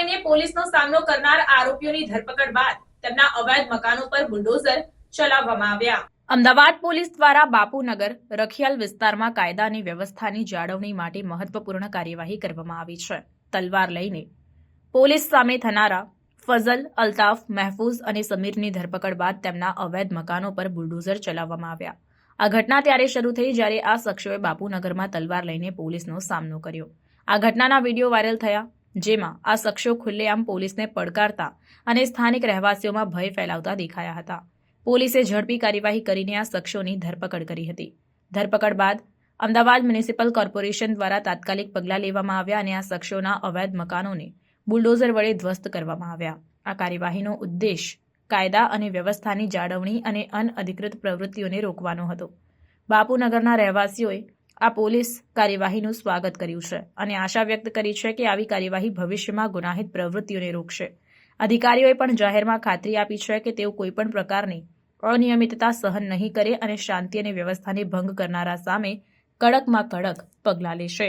પોલીસનો સામનો કરનાર આરોપીઓની ધરપકડ બાદ તેમના અવૈધ મકાનો પર બુલડોઝર ચલાવવામાં આવ્યા. અમદાવાદ પોલીસ દ્વારા બાપુનગર, રખિયાલ વિસ્તારમાં કાયદા અને વ્યવસ્થાની જાળવણી માટે મહત્વપૂર્ણ કાર્યવાહી કરવામાં આવી છે. તલવાર લઈને પોલીસ સામે થનારા ફઝલ, અલ્તાફ, મહેફૂઝ અને સમીરની ધરપકડ બાદ તેમના અવૈધ મકાનો પર બુલડોઝર ચલાવવામાં આવ્યા. આ ઘટના ત્યારે શરૂ થઈ જ્યારે આ શખ્સોએ બાપુનગરમાં તલવાર લઈને પોલીસનો સામનો કર્યો. આ ઘટનાના વીડિયો વાયરલ થયા જેમાં આ શખ્સો ખુલ્લેઆમ પોલીસને પડકારતા અને સ્થાનિક રહેવાસીઓમાં ભય ફેલાવતા દેખાયા હતા. પોલીસે ઝડપી કાર્યવાહી કરીને આ શખ્સોની ધરપકડ કરી હતી. ધરપકડ બાદ અમદાવાદ મ્યુનિસિપલ કોર્પોરેશન દ્વારા તાત્કાલિક પગલાં લેવામાં આવ્યા અને આ શખ્સોના અવૈધ મકાનોને બુલડોઝર વડે ધ્વસ્ત કરવામાં આવ્યા. આ કાર્યવાહીનો ઉદ્દેશ કાયદા અને વ્યવસ્થાની જાળવણી અને અનઅધિકૃત પ્રવૃત્તિઓને રોકવાનો હતો. બાપુનગરના રહેવાસીઓએ આ પોલીસ કાર્યવાહીનું સ્વાગત કર્યું છે અને આશા વ્યક્ત કરી છે કે આવી કાર્યવાહી ભવિષ્યમાં ગુનાહિત પ્રવૃત્તિઓને રોકશે. અધિકારીઓએ પણ જાહેરમાં ખાતરી આપી છે કે તેઓ કોઈપણ પ્રકારની અનિયમિતતા સહન નહીં કરે અને શાંતિ અને વ્યવસ્થાને ભંગ કરનારા સામે કડકમાં કડક પગલાં લેશે.